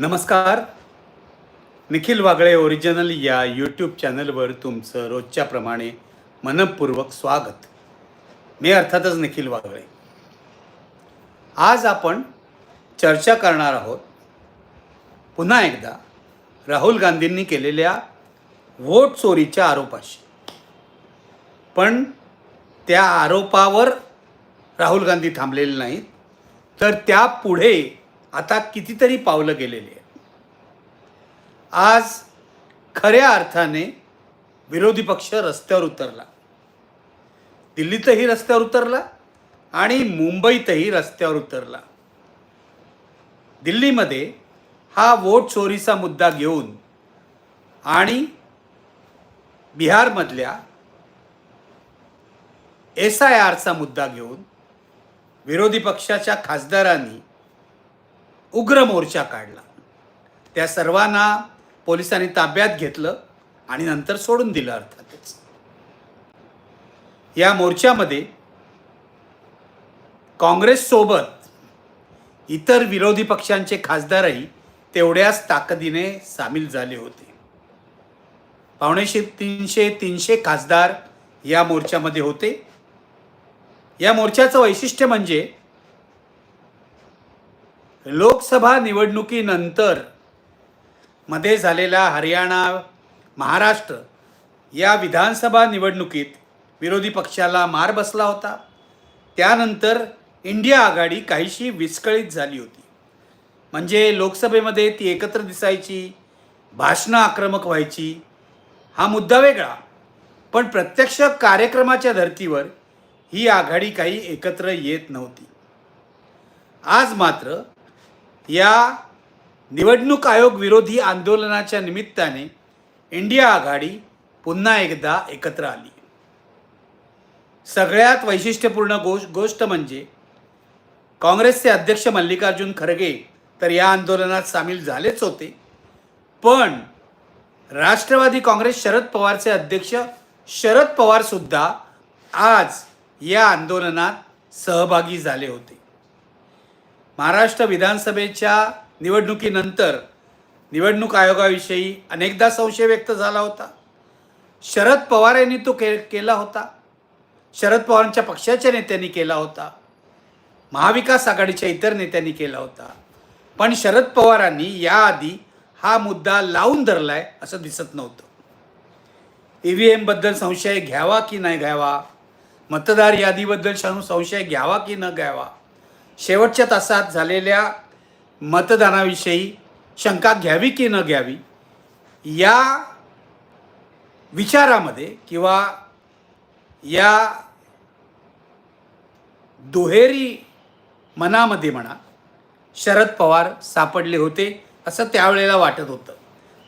नमस्कार. निखिल वागळे ओरिजिनल या यूट्यूब चॅनलवर तुमचं रोजच्याप्रमाणे मनपूर्वक स्वागत. मी अर्थातच निखिल वागळे. आज आपण चर्चा करणार आहोत पुन्हा एकदा राहुल गांधींनी केलेल्या वोट चोरीच्या आरोपाशी. पण त्या आरोपावर राहुल गांधी थांबलेले नाहीत. तर त्या पुढे आता कितीतरी पावलं गेलेली आहेत. आज खऱ्या अर्थाने विरोधी पक्ष रस्त्यावर उतरला. दिल्लीतही रस्त्यावर उतरला आणि मुंबईतही रस्त्यावर उतरला. दिल्लीमध्ये हा वोट चोरीचा मुद्दा घेऊन आणि बिहारमधल्या एस आय आरचा मुद्दा घेऊन विरोधी पक्षाच्या खासदारांनी उग्र मोर्चा काढला. त्या सर्वांना पोलिसांनी ताब्यात घेतलं आणि नंतर सोडून दिलं अर्थातच. या मोर्चामध्ये काँग्रेससोबत इतर विरोधी पक्षांचे खासदारही तेवढ्याच ताकदीने सामील झाले होते. पावणेशे तीनशे तीनशे खासदार या मोर्चामध्ये होते. या मोर्चाचं वैशिष्ट्य म्हणजे लोकसभा निवडणुकीनंतरमध्ये झालेला हरियाणा महाराष्ट्र या विधानसभा निवडणुकीत विरोधी पक्षाला मार बसला होता. त्यानंतर इंडिया आघाडी काहीशी विस्कळीत झाली होती. म्हणजे लोकसभेमध्ये ती एकत्र दिसायची भाषणं आक्रमक व्हायची हा मुद्दा वेगळा. पण प्रत्यक्ष कार्यक्रमाच्या धर्तीवर ही आघाडी काही एकत्र येत नव्हती. आज मात्र या निवडणूक आयोग विरोधी आंदोलनाच्या निमित्ताने इंडिया आघाडी पुन्हा एकदा एकत्र आली. सगळ्यात वैशिष्ट्यपूर्ण गोष गोष्ट म्हणजे काँग्रेसचे अध्यक्ष मल्लिकार्जुन खरगे तर या आंदोलनात सामील झालेच होते. पण राष्ट्रवादी काँग्रेस शरद पवारचे अध्यक्ष शरद पवारसुद्धा आज या आंदोलनात सहभागी झाले होते. महाराष्ट्र विधानसभेच्या निवडणुकीनंतर निवडणूक आयोगाविषयी अनेकदा संशय व्यक्त झाला होता. शरद पवार यांनी तो के केला होता. शरद पवारांच्या पक्षाच्या नेत्यांनी केला होता. महाविकास आघाडीच्या इतर नेत्यांनी केला होता. पण शरद पवारांनी याआधी हा मुद्दा लावून धरलाय असं दिसत नव्हतं. ई व्ही एमबद्दल संशय घ्यावा की नाही घ्यावा? मतदार यादीबद्दल संशय घ्यावा की न घ्यावा? शेवटच्या तासात झालेल्या मतदानाविषयी शंका घ्यावी की न घ्यावी या विचारामध्ये किंवा या दुहेरी मनामध्ये म्हणा शरद पवार सापडले होते असं त्यावेळेला वाटत होतं.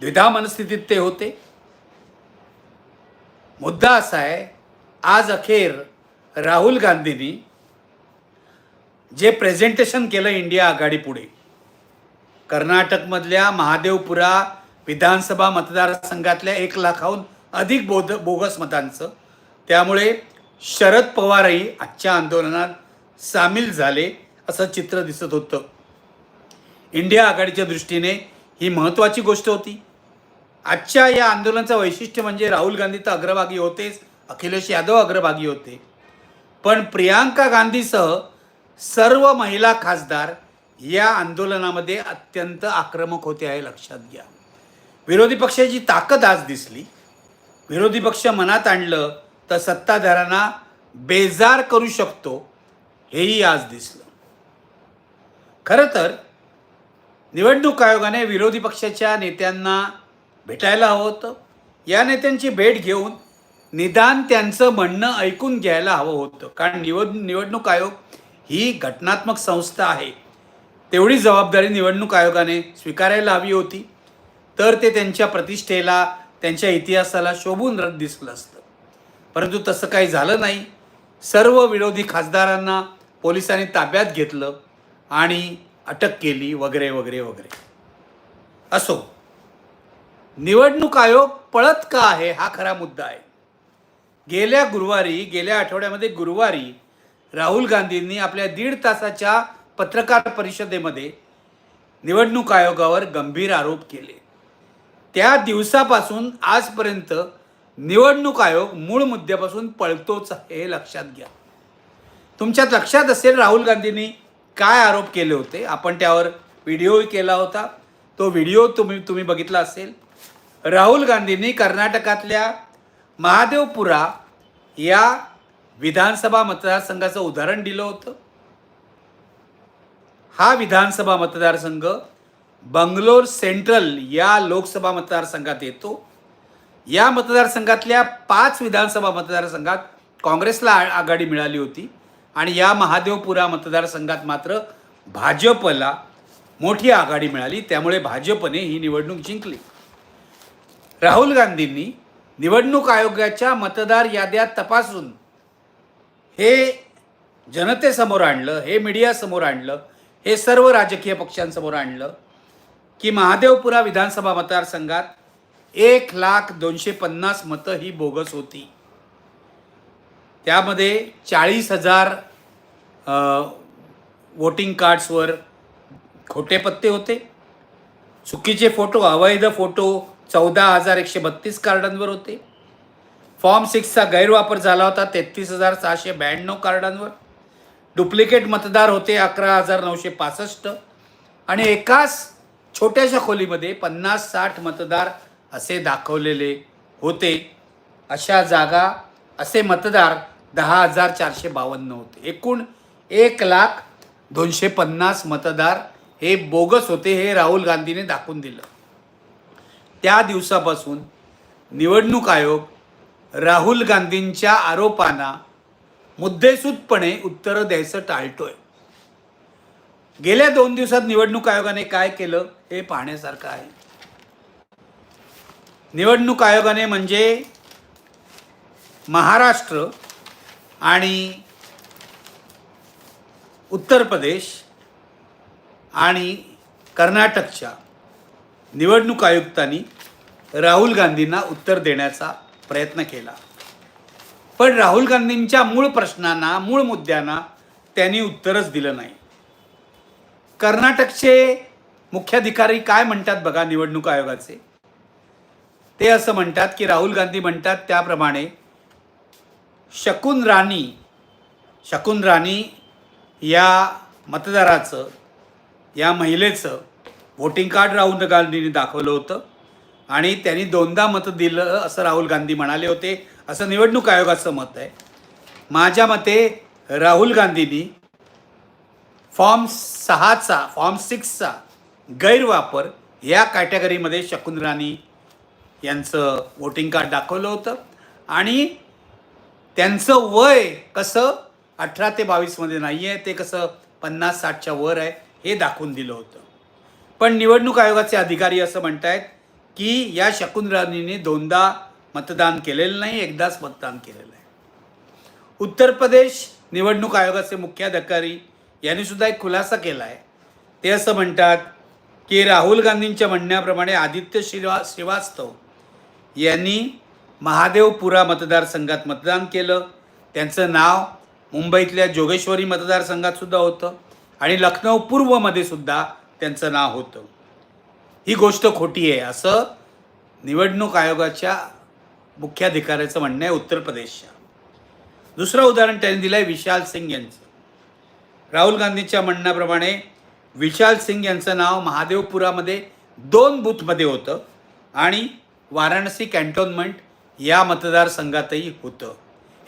द्विधा मनस्थितीत ते होते. मुद्दा असा आहे आज अखेर राहुल गांधींनी जे प्रेझेंटेशन केलं इंडिया आघाडी पुढे. कर्नाटकमधल्या महादेवपुरा विधानसभा मतदारसंघातल्या एक लाखाहून अधिक बोध बोगस मतांचं. त्यामुळे शरद पवारही आजच्या आंदोलनात सामील झाले असं चित्र दिसत होतं. इंडिया आघाडीच्या दृष्टीने ही महत्त्वाची गोष्ट होती. आजच्या या आंदोलनाचं वैशिष्ट्य म्हणजे राहुल गांधी तर अग्रभागी होतेच अखिलेश यादव अग्रभागी होते. पण प्रियांका गांधीसह सर्व महिला खासदार या आंदोलनामध्ये अत्यंत आक्रमक होते आहे लक्षात घ्या. विरोधी पक्षाची ताकद आज दिसली. विरोधी पक्ष मनात आणलं तर सत्ताधाऱ्यांना बेजार करू शकतो हेही आज दिसलं. खरं तर निवडणूक आयोगाने विरोधी पक्षाच्या नेत्यांना भेटायला हवं होतं. या नेत्यांची भेट घेऊन निदान त्यांचं म्हणणं ऐकून घ्यायला हवं होतं. कारण निवड निवडणूक आयोग ही घटनात्मक संस्था आहे. तेवढी जबाबदारी निवडणूक आयोगाने स्वीकारायला हवी होती. तर ते त्यांच्या प्रतिष्ठेला त्यांच्या इतिहासाला शोभून दिसलं असतं. परंतु तसं काही झालं नाही. सर्व विरोधी खासदारांना पोलिसांनी ताब्यात घेतलं आणि अटक केली वगैरे वगैरे वगैरे. असो निवडणूक आयोग पळत का आहे हा खरा मुद्दा आहे. गेल्या गुरुवारी गेल्या आठवड्यामध्ये गुरुवारी राहुल गांधींनी आपल्या दीड तासाच्या पत्रकार परिषदेमध्ये निवडणूक आयोगावर गंभीर आरोप केले. त्या दिवसापासून आजपर्यंत निवडणूक आयोग मूळ मुद्द्यापासून पळतोच हे लक्षात घ्या. तुमच्यात लक्षात असेल राहुल गांधींनी काय आरोप केले होते? आपण त्यावर व्हिडिओही केला होता. तो व्हिडिओ तुम्ही तुम्ही बघितला असेल. राहुल गांधींनी कर्नाटकातल्या महादेवपुरा या विधानसभा मतदारसंघाचं उदाहरण दिलं होतं. हा विधानसभा मतदारसंघ बंगलोर सेंट्रल या लोकसभा मतदारसंघात येतो. या मतदारसंघातल्या पाच विधानसभा मतदारसंघात काँग्रेसला आ- आघाडी मिळाली होती आणि या महादेवपुरा मतदारसंघात मात्र भाजपला मोठी आघाडी मिळाली. त्यामुळे भाजपने ही निवडणूक जिंकली. राहुल गांधींनी निवडणूक आयोगाच्या मतदार याद्या तपासून हे जनतेसमोर आणलं हे मीडियासमोर आणलं हे सर्व राजकीय पक्षांसमोर आणलं की महादेवपुरा विधानसभा मतदारसंघात एक लाख दोनशे पन्नास मतं ही बोगस होती. त्यामध्ये चाळीस हजार वोटिंग कार्ड्सवर खोटे पत्ते होते. चुकीचे फोटो अवैध फोटो चौदा हजार एकशे बत्तीस कार्डांवर होते. फॉर्म सिक्सचा गैरवापर झाला होता तेहतीस हजार सहाशे ब्याण्णव कार्डांवर. डुप्लिकेट मतदार होते अकरा हजार नऊशे पासष्ट. आणि एकाच छोट्याशा खोलीमध्ये पन्नास साठ मतदार असे दाखवलेले होते. अशा जागा असे मतदार दहा हजार चारशे बावन्न होते. एकूण एक लाख दोनशे पन्नास मतदार हे बोगस होते हे राहुल गांधीने दाखवून दिलं. त्या दिवसापासून निवडणूक आयोग राहुल गांधींच्या आरोपांना मुद्देसूदपणे उत्तरं द्यायचं टाळतोय. गेल्या दोन दिवसात निवडणूक आयोगाने काय केलं हे पाहण्यासारखं आहे. निवडणूक आयोगाने म्हणजे महाराष्ट्र आणि उत्तर प्रदेश आणि कर्नाटकच्या निवडणूक आयुक्तांनी राहुल गांधींना उत्तर देण्याचा प्रयत्न केला. पण राहुल गांधींच्या मूळ प्रश्नांना मूळ मुद्द्यांना त्यांनी उत्तरच दिलं नाही. कर्नाटकचे मुख्याधिकारी काय म्हणतात बघा निवडणूक आयोगाचे? ते असं म्हणतात की राहुल गांधी म्हणतात त्याप्रमाणे शकुन राणी शकुन राणी या मतदाराचं या महिलेचं व्होटिंग कार्ड राहुल गांधींनी दाखवलं होतं. आणि त्यांनी दोनदा मतं दिलं असं राहुल गांधी म्हणाले होते. असं निवडणूक आयोगाचं मत आहे. माझ्या मते राहुल गांधींनी फॉर्म सहाचा फॉर्म सिक्सचा गैरवापर या कॅटेगरीमध्ये शकुन राणी यांचं वोटिंग कार्ड दाखवलं होतं. आणि त्यांचं वय कसं अठरा ते बावीसमध्ये नाही आहे ते कसं पन्नास साठच्या वर आहे हे दाखवून दिलं होतं. पण निवडणूक आयोगाचे अधिकारी असं म्हणत आहेत की या शकुनराणीने दोनदा मतदान केलेलं नाही एकदाच मतदान केलेलं आहे. उत्तर प्रदेश निवडणूक आयोगाचे मुख्याधिकारी यांनी सुद्धा एक खुलासा केला आहे ते असं म्हणतात की राहुल गांधींच्या म्हणण्याप्रमाणे आदित्य श्रीवा श्रीवास्तव यांनी महादेवपुरा मतदारसंघात मतदान केलं. त्यांचं नाव मुंबईतल्या जोगेश्वरी मतदारसंघात सुद्धा होतं आणि लखनौ पूर्वमध्ये सुद्धा त्यांचं नाव होतं. ही गोष्ट खोटी आहे. असं निवडणूक आयोगाच्या मुख्याधिकाऱ्याचं म्हणणं आहे उत्तर प्रदेशच्या. दुसरं उदाहरण त्यांनी दिलं आहे विशाल सिंग यांचं. राहुल गांधींच्या म्हणण्याप्रमाणे विशाल सिंग यांचं नाव महादेवपुरामध्ये दोन बूथमध्ये होतं आणि वाराणसी कॅन्टोन्मेंट या मतदारसंघातही होतं.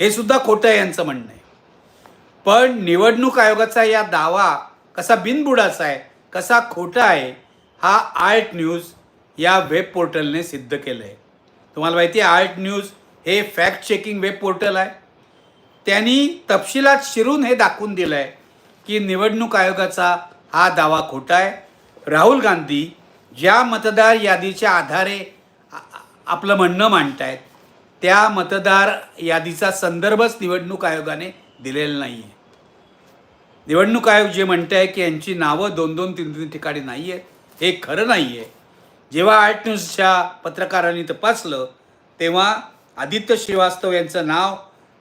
हे सुद्धा खोटं आहे यांचं म्हणणं आहे. पण निवडणूक आयोगाचा या दावा कसा बिनबुडाचा आहे कसा खोटा आहे हा आर्ट न्यूज या वेब पोर्टलने सिद्ध केलं आहे तुम्हाला माहिती आहे आर्ट न्यूज हे फॅक्ट चेकिंग वेब पोर्टल आहे. त्यांनी तपशिलात शिरून हे दाखवून दिलं आहे की निवडणूक आयोगाचा हा दावा खोटा आहे. राहुल गांधी ज्या मतदार यादीच्या आधारे आपलं म्हणणं मांडतायत त्या मतदार यादीचा संदर्भच निवडणूक आयोगाने दिलेला नाही आहे निवडणूक आयोग जे म्हणत आहे की यांची नावं दोन दोन तीन तीन ठिकाणी नाही आहेत हे खरं नाही आहे जेव्हा आर्ट न्यूजच्या पत्रकारांनी तपासलं तेव्हा आदित्य श्रीवास्तव यांचं नाव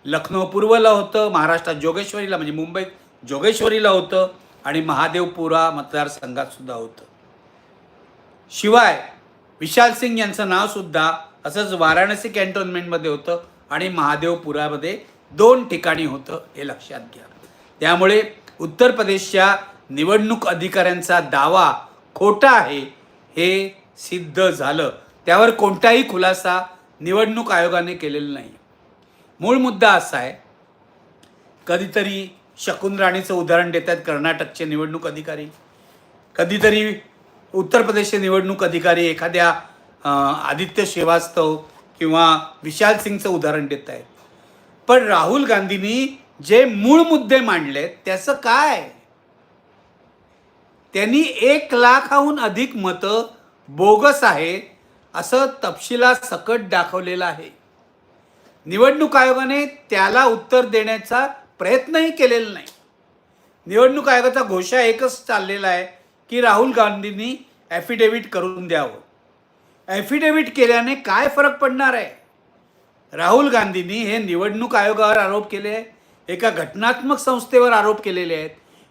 लखनौ पूर्वला होतं महाराष्ट्रात जोगेश्वरीला म्हणजे मुंबईत जोगेश्वरीला होतं आणि महादेवपुरा मतदारसंघातसुद्धा होतं. शिवाय विशाल सिंग यांचं नावसुद्धा असंच वाराणसी कॅन्टोन्मेंटमध्ये होतं आणि महादेवपुरामध्ये दोन ठिकाणी होतं हे लक्षात घ्या. त्यामुळे उत्तर प्रदेशच्या निवडणूक अधिकाऱ्यांचा दावा खोटं आहे हे सिद्ध झालं. त्यावर कोणताही खुलासा निवडणूक आयोगाने केलेला नाही. मूळ मुद्दा असा आहे कधीतरी शकुन राणीचं उदाहरण देत आहेत कर्नाटकचे निवडणूक अधिकारी. कधीतरी उत्तर प्रदेशचे निवडणूक अधिकारी एखाद्या आदित्य श्रीवास्तव किंवा विशाल सिंगचं उदाहरण देत आहेत. पण राहुल गांधींनी जे मूळ मुद्दे मांडले त्याचं काय? त्यांनी एक लाखाहून अधिक मतं बोगस आहे असं तपशिला सकट दाखवलेलं आहे. निवडणूक आयोगाने त्याला उत्तर देण्याचा प्रयत्नही केलेला नाही. निवडणूक आयोगाचा घोषा एकच चाललेला आहे की राहुल गांधींनी ॲफिडेव्हिट करून द्यावं. ॲफिडेव्हिट केल्याने काय फरक पडणार आहे? राहुल गांधींनी हे निवडणूक आयोगावर आरोप केले आहे एका घटनात्मक संस्थेवर आरोप केलेले आहेत.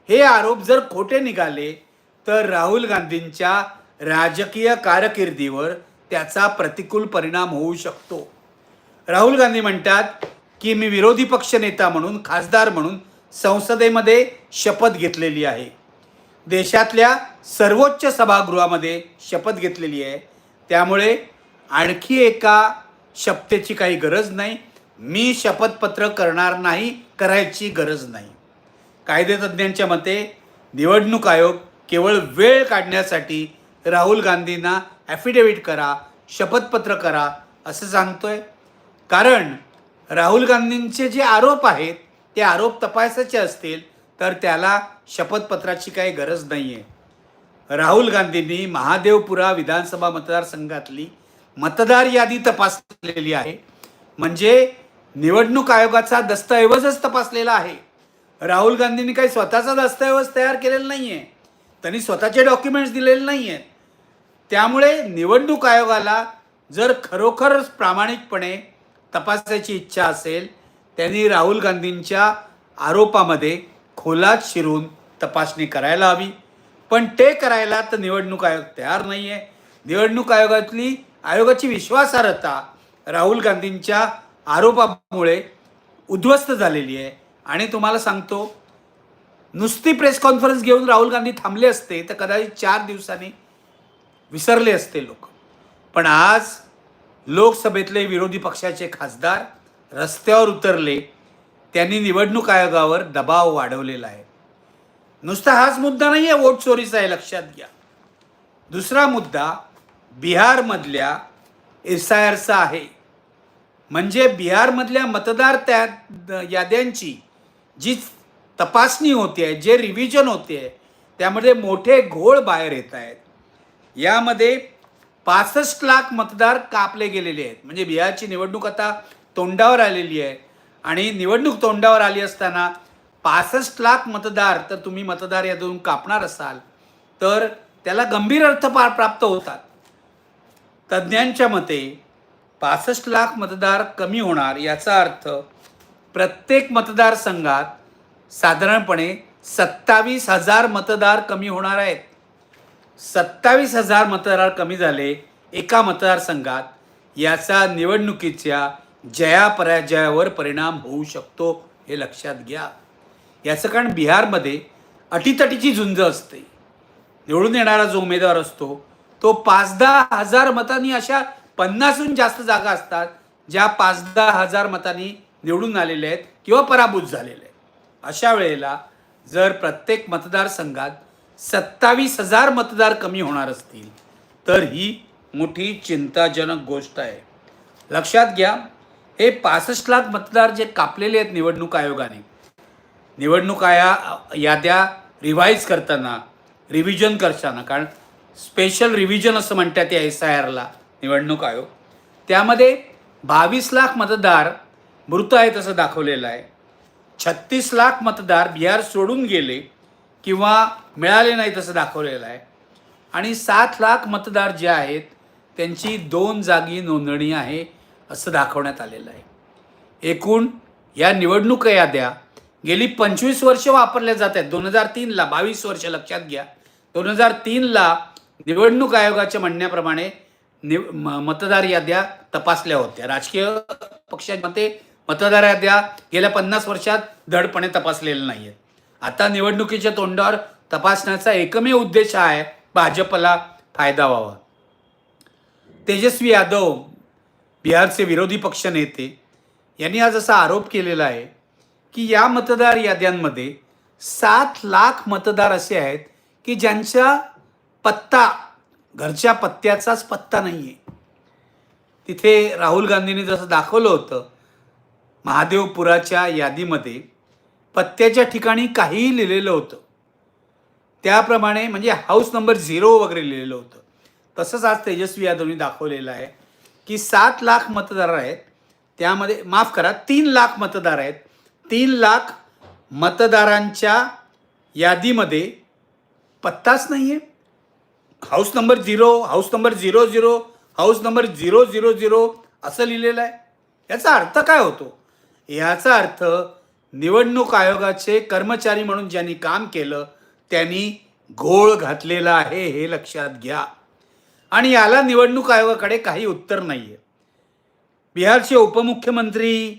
हे आरोप जर खोटे निघाले तर राहुल गांधींच्या राजकीय कारकिर्दीवर त्याचा प्रतिकूल परिणाम होऊ शकतो. राहुल गांधी म्हणतात की मी विरोधी पक्ष नेता म्हणून खासदार म्हणून संसदेमध्ये शपथ घेतलेली आहे. देशातल्या सर्वोच्च सभागृहामध्ये शपथ घेतलेली आहे. त्यामुळे आणखी एका शपथेची काही गरज नाही. मी शपथपत्र करणार नाही करायची गरज नाही. कायदेतज्ञांच्या मते निवडणूक आयोग केवळ वेळ काढण्यासाठी राहुल गांधींना ॲफिडेव्हिट करा शपथपत्र करा असं सांगतोय. कारण राहुल गांधींचे जे आरोप आहेत ते आरोप तपासायचे असतील तर त्याला शपथपत्राची काही गरज नाही आहे राहुल गांधींनी महादेवपुरा विधानसभा मतदारसंघातली मतदार यादी तपासलेली आहे. म्हणजे निवडणूक आयोगाचा दस्तऐवजच तपासलेला आहे. राहुल गांधींनी काही स्वतःचा दस्तऐवज तयार केलेला नाही आहे त्यांनी स्वतःचे डॉक्युमेंट्स दिलेले नाही आहेत त्यामुळे निवडणूक आयोगाला जर खरोखरच प्रामाणिकपणे तपासायची इच्छा असेल त्यांनी राहुल गांधींच्या आरोपामध्ये खोलात शिरून तपासणी करायला हवी. पण ते करायला तर निवडणूक आयोग तयार नाही आहे निवडणूक आयोगातली आयोगाची विश्वासार्हता राहुल गांधींच्या आरोपामुळे उद्ध्वस्त झालेली आहे. आणि तुम्हाला सांगतो नुसती प्रेस कॉन्फरन्स घेऊन राहुल गांधी थांबले असते तर कदाचित चार दिवसांनी विसरले असते लोक. पण आज लोकसभेतले विरोधी पक्षाचे खासदार रस्त्यावर उतरले त्यांनी निवडणूक आयोगावर दबाव वाढवलेला आहे. नुसता हाच मुद्दा नाही आहे वोट चोरीचा आहे लक्षात घ्या. दुसरा मुद्दा बिहारमधल्या एस आय आरचा आहे. म्हणजे बिहारमधल्या मतदार त्या याद्यांची जी तपासणी होते आहे जे रिव्हिजन होते आहे त्यामध्ये मोठे घोळ बाहेर येत आहेत. यामध्ये पासष्ट लाख मतदार कापले गेलेले आहेत. म्हणजे बिहारची निवडणूक आता तोंडावर आलेली आहे. आणि निवडणूक तोंडावर आली असताना पासष्ट लाख मतदार तर तुम्ही मतदार यातून कापणार असाल तर त्याला गंभीर अर्थ पार प्राप्त होतात. तज्ज्ञांच्या मते पासष्ट लाख मतदार कमी होणार याचा अर्थ प्रत्येक मतदारसंघात साधारणपणे सत्तावीस हजार मतदार कमी होणार आहेत. सत्तावीस हजार मतदार कमी झाले एका मतदारसंघात याचा निवडणुकीच्या जयापराजयावर परिणाम होऊ शकतो हे लक्षात घ्या. याचं कारण बिहारमध्ये अटीतटीची झुंज असते. निवडून येणारा जो उमेदवार असतो तो पाच दहा हजार मतांनी अशा पन्नासहून जास्त जागा असतात ज्या पाच दहा हजार मतांनी निवडून आलेले आहेत किंवा पराभूत झालेले आहेत. अशा वेळेला जर प्रत्येक मतदारसंघात सत्तावीस हजार मतदार कमी होणार असतील तर ही मोठी चिंताजनक गोष्ट आहे. लक्षात घ्या हे पासष्ट लाख मतदार जे कापलेले आहेत निवडणूक आयोगाने निवडणूक आया याद्या रिवाईज करताना रिव्हिजन करताना कारण स्पेशल रिव्हिजन असं म्हणतात या एस आय आरला निवडणूक आयोग. त्यामध्ये बावीस लाख मतदार मृत आहेत असं दाखवलेलं आहे. छत्तीस लाख मतदार बिहार सोडून गेले किंवा मिळाले नाहीत असं दाखवलेलं आहे. आणि सात लाख मतदार जे आहेत त्यांची दोन जागी नोंदणी आहे असं दाखवण्यात आलेलं आहे. एकूण या निवडणूक याद्या गेली पंचवीस वर्ष वापरल्या जात आहेत. दोन हजार तीनला बावीस वर्ष लक्षात घ्या. दोन हजार तीनला निवडणूक आयोगाच्या म्हणण्याप्रमाणे निव म- मतदार याद्या तपासल्या होत्या. राजकीय पक्षांमध्ये मतदार याद्या गेल्या पन्नास वर्षात धडपणे तपासलेल्या नाही आहेत आता निवडणुकीच्या तोंडावर तपासण्याचा एकमेव उद्देश आहे भाजपला फायदा व्हावा. तेजस्वी यादव बिहारचे विरोधी पक्ष नेते यांनी आज असा आरोप केलेला आहे की या मतदार याद्यांमध्ये सात लाख मतदार असे आहेत की ज्यांचा पत्ता घरच्या पत्त्याचाच पत्ता नाही आहे तिथे राहुल गांधींनी जसं दाखवलं होतं महादेवपुराच्या यादीमध्ये पत्त्याच्या ठिकाणी काहीही लिहिलेलं होतं. त्याप्रमाणे म्हणजे हाऊस नंबर झिरो वगैरे लिहिलेलं होतं. तसंच आज तेजस्वी यादवनी दाखवलेलं आहे की सात लाख मतदार आहेत. त्यामध्ये माफ करा तीन लाख मतदार आहेत. तीन लाख मतदारांच्या यादीमध्ये पत्ताच नाही आहे house number zero house number zero zero house number zero zero zero असं लिहिलेलं आहे. याचा अर्थ काय होतो? याचा अर्थ निवडणूक आयोगाचे कर्मचारी म्हणून ज्यांनी काम केलं त्यांनी घोळ घातलेला आहे हे लक्षात घ्या. आणि याला निवडणूक आयोगाकडे काही उत्तर नाही आहे बिहारचे उपमुख्यमंत्री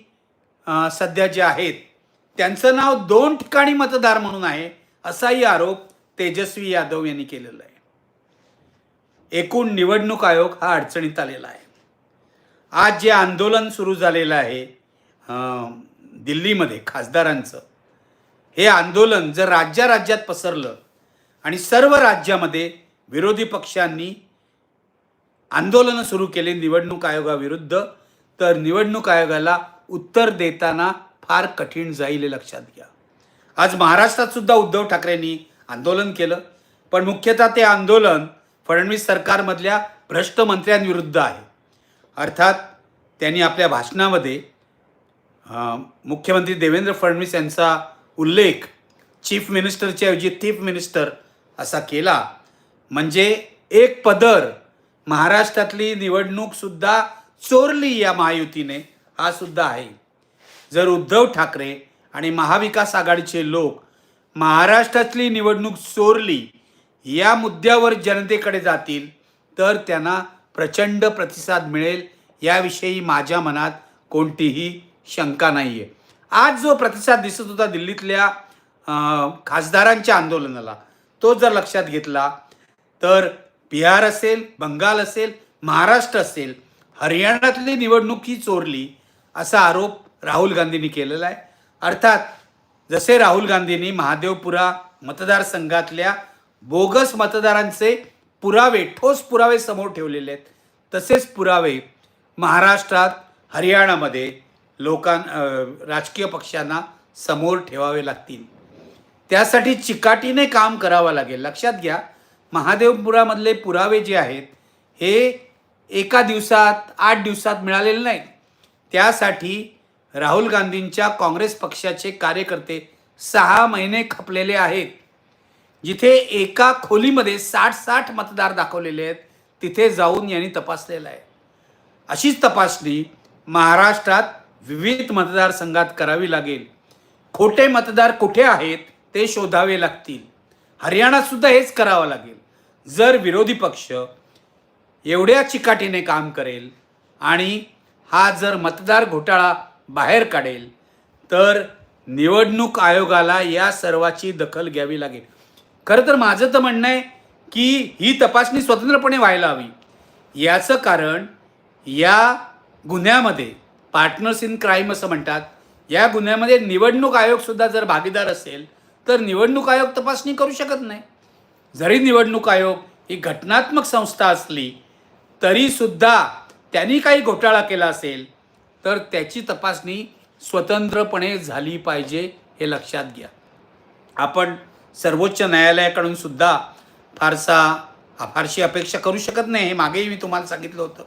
सध्या जे आहेत त्यांचं नाव दोन ठिकाणी मतदार म्हणून आहे असाही आरोप तेजस्वी यादव यांनी केलेला आहे. एकूण निवडणूक आयोग हा अडचणीत आलेला आहे. आज जे आंदोलन सुरू झालेलं आहे दिल्लीमध्ये खासदारांचं. हे आंदोलन जर राज्या राज्यात पसरलं आणि सर्व राज्यामध्ये विरोधी पक्षांनी आंदोलनं सुरू केले निवडणूक आयोगाविरुद्ध तर निवडणूक आयोगाला उत्तर देताना फार कठीण जाईल हे लक्षात घ्या. आज महाराष्ट्रात सुद्धा उद्धव ठाकरेंनी आंदोलन केलं पण मुख्यतः ते आंदोलन फडणवीस सरकारमधल्या भ्रष्ट मंत्र्यांविरुद्ध आहे. अर्थात त्यांनी आपल्या भाषणामध्ये मुख्यमंत्री देवेंद्र फडणवीस यांचा उल्लेख चीफ मिनिस्टरच्या ऐवजी चीफ मिनिस्टर असा केला. म्हणजे एक पदर महाराष्ट्रातली निवडणूकसुद्धा चोरली या महायुतीने हा सुद्धा आहे. जर उद्धव ठाकरे आणि महाविकास आघाडीचे लोक महाराष्ट्रातली निवडणूक चोरली या मुद्द्यावर जनतेकडे जातील तर त्यांना प्रचंड प्रतिसाद मिळेल याविषयी माझ्या मनात कोणतीही शंका नाही आहे आज जो प्रतिसाद दिसत होता दिल्लीतल्या खासदारांच्या आंदोलनाला तो जर लक्षात घेतला तर बिहार असेल बंगाल असेल महाराष्ट्र असेल हरियाणातली निवडणूक ही चोरली असा आरोप राहुल गांधींनी केलेला आहे. अर्थात जसे राहुल गांधींनी महादेवपुरा मतदारसंघातल्या बोगस मतदारांचे पुरावे ठोस पुरावे समोर ठेवलेले आहेत तसेच पुरावे महाराष्ट्रात हरियाणामध्ये लोकां राजकीय पक्षांना समोर ठेवावे लागतील. त्यासाठी चिकाटीने काम करावं लागेल. लक्षात घ्या महादेवपुरामधले पुरावे जे आहेत हे एका दिवसात आठ दिवसात मिळालेले नाही त्यासाठी राहुल गांधींच्या काँग्रेस पक्षाचे कार्यकर्ते सहा महिने खपलेले आहेत. जिथे एका खोलीमध्ये साठ साठ मतदार दाखवलेले आहेत तिथे जाऊन यांनी तपासलेलं आहे. अशीच तपासणी महाराष्ट्रात विविध मतदारसंघात करावी लागेल. खोटे मतदार कुठे आहेत ते शोधावे लागतील. हरियाणात सुद्धा हेच करावं लागेल. जर विरोधी पक्ष एवढ्या चिकाटीने काम करेल आणि हा जर मतदार घोटाळा बाहेर काढेल तर निवडणूक आयोगाला या सर्वाची दखल घ्यावी लागेल. खरं तर माझं तर म्हणणं आहे की ही तपासणी स्वतंत्रपणे व्हायला हवी. याचं कारण या गुन्ह्यामध्ये पार्टनर्स इन क्राईम असं म्हणतात. या गुन्ह्यामध्ये निवडणूक आयोगसुद्धा जर भागीदार असेल तर निवडणूक आयोग तपासणी करू शकत नाही. जरी निवडणूक आयोग ही घटनात्मक संस्था असली तरीसुद्धा त्यांनी काही घोटाळा केला असेल तर त्याची तपासणी स्वतंत्रपणे झाली पाहिजे हे लक्षात घ्या. आपण सर्वोच्च न्यायालयाकडून सुद्धा फारसा फारशी अपेक्षा करू शकत नाही हे मागेही मी तुम्हाला सांगितलं होतं.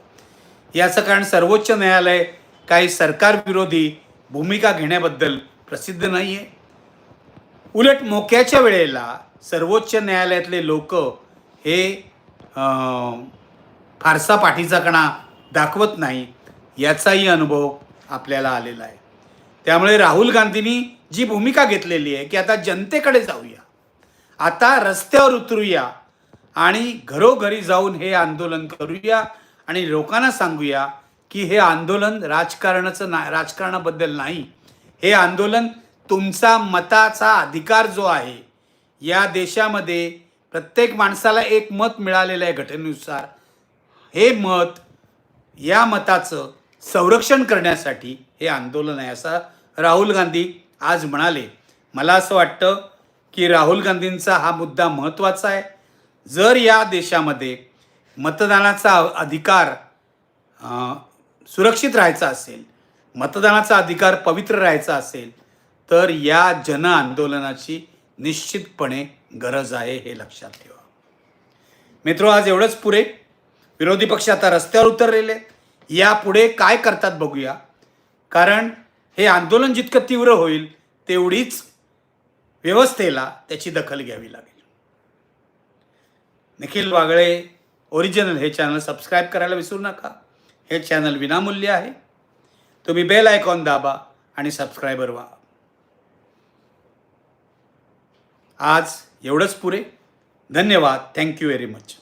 याचं कारण सर्वोच्च न्यायालय काही सरकारविरोधी भूमिका घेण्याबद्दल प्रसिद्ध नाही आहे उलट मोक्याच्या वेळेला सर्वोच्च न्यायालयातले लोक हे अं, फारसा पाठीचा कणा दाखवत नाही याचाही अनुभव आपल्याला आलेला आहे. त्यामुळे राहुल गांधींनी जी भूमिका घेतलेली आहे की आता जनतेकडे जाऊया. आता रस्त्यावर उतरूया आणि घरोघरी जाऊन हे आंदोलन करूया आणि लोकांना सांगूया की हे आंदोलन राजकारणाचं ना राजकारणाबद्दल नाही. हे आंदोलन तुमचा मताचा अधिकार जो आहे या देशामध्ये प्रत्येक माणसाला एक मत मिळालेलं आहे घटनेनुसार. हे मत या मताचं संरक्षण करण्यासाठी हे आंदोलन आहे. असं राहुल गांधी आज म्हणाले. मला असं वाटतं की राहुल गांधींचा हा मुद्दा महत्त्वाचा आहे. जर या देशामध्ये मतदानाचा अधिकार सुरक्षित राहायचा असेल मतदानाचा अधिकार पवित्र राहायचा असेल तर या जन आंदोलनाची निश्चितपणे गरज आहे हे लक्षात ठेवा. मित्रो आज एवढंच पुरे विरोधी पक्ष आता रस्त्यावर उतरलेले आहेत. यापुढे काय करतात बघूया. कारण हे आंदोलन जितकं तीव्र होईल तेवढीच व्यवस्थेला त्याची दखल घ्यावी लागेल. निखिल वागळे ओरिजिनल हे चॅनल सबस्क्राईब करायला विसरू नका. हे चॅनल विनामूल्य आहे. तुम्ही बेल आयकॉन दाबा आणि सबस्क्रायबर व्हा. आज एवढंच पुरे. धन्यवाद. Thank you very much